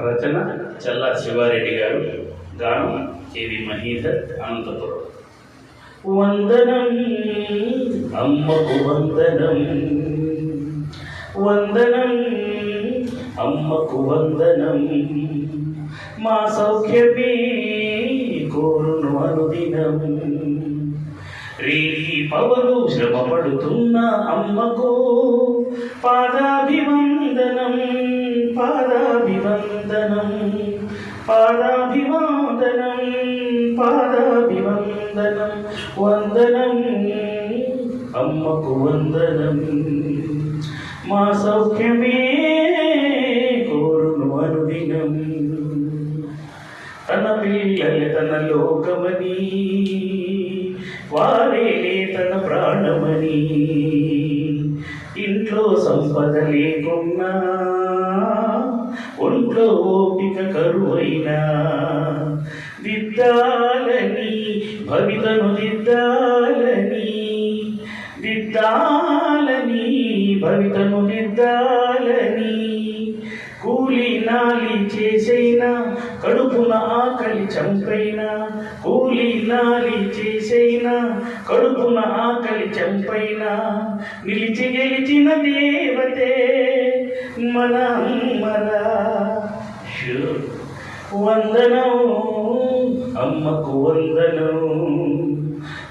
రచన చల్లా శివారెడ్డి గారు. గానం కేవి మహీధర్ అనంతపురం. వందనం. అమ్మకు వందనం. వందనం. అమ్మకు వందనం. మా సౌఖ్యమే కోరును అనుదినం. రేగి పవలు శ్రమపడుతున్న అమ్మకో పాదాభివందనం పాదాభివందనం పాదాభివందనం పాదాభివందనం వందనం అమ్మకు వందనం. మా సౌఖ్యమే కోరును అనుదినం. తన పిల్లలు తన లోకమని వారే తన ప్రాణమని. ఇంట్లో సంపద లేకున్నా ఒంట్లో ఓపిక కరువైనా దిద్దాలని భవితను దిద్దాలని దిద్దాలని భవితను దిద్దాలని కూలి నాలి చేసైనా కడుపున ఆకలి చంపైనా కూలి నాలి చేసైనా కడుపున ఆకలి చంపైనా నిలిచి గెలిచిన దేవతే మన అమ్మరా. వందనం అమ్మకు వందనం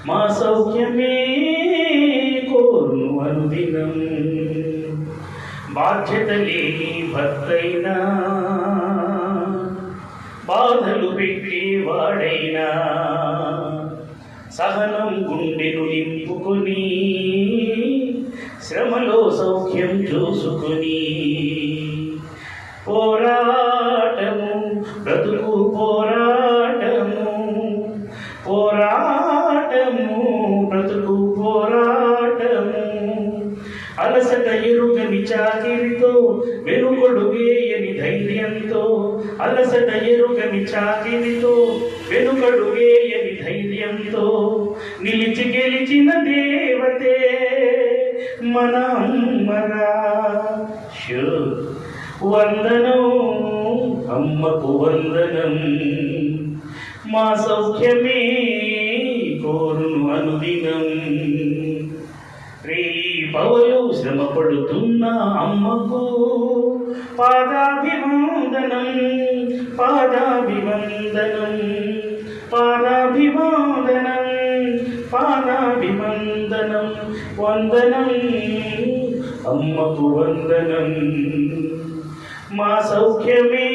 మా సౌఖ్యమే కోరును అనుదినం. బాధ్యత లేని భర్తైనా పెట్టేవాడైనా సహనం గుండెను నింపుకొని శ్రమలో సౌఖ్యం చూసుకొని పోరాటము బ్రతుకు పోరాటము పోరాటము బ్రతుకు పోరాటము. అలసట ఎరుగని చాకిరితో వెనుకొడు వేయని ధైర్యంతో అలసట ఎరుగని చాకిరితో వెనుకడు వేయని ధైర్యంతో నిలిచి గెలిచిన దేవతే మన అమ్మరా. వందనం అమ్మకు వందనం మా సౌఖ్యమే కోరును అనుదినం. రే పవలు శ్రమ పడుతున్న అమ్మకు పాదాభివందనం పాదాభివందనం పాదాభివందనం పాదాభివందనం వందనం అమ్మకు వందనం. మా సౌఖ్యమే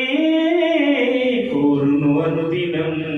కోరును అనుదినం.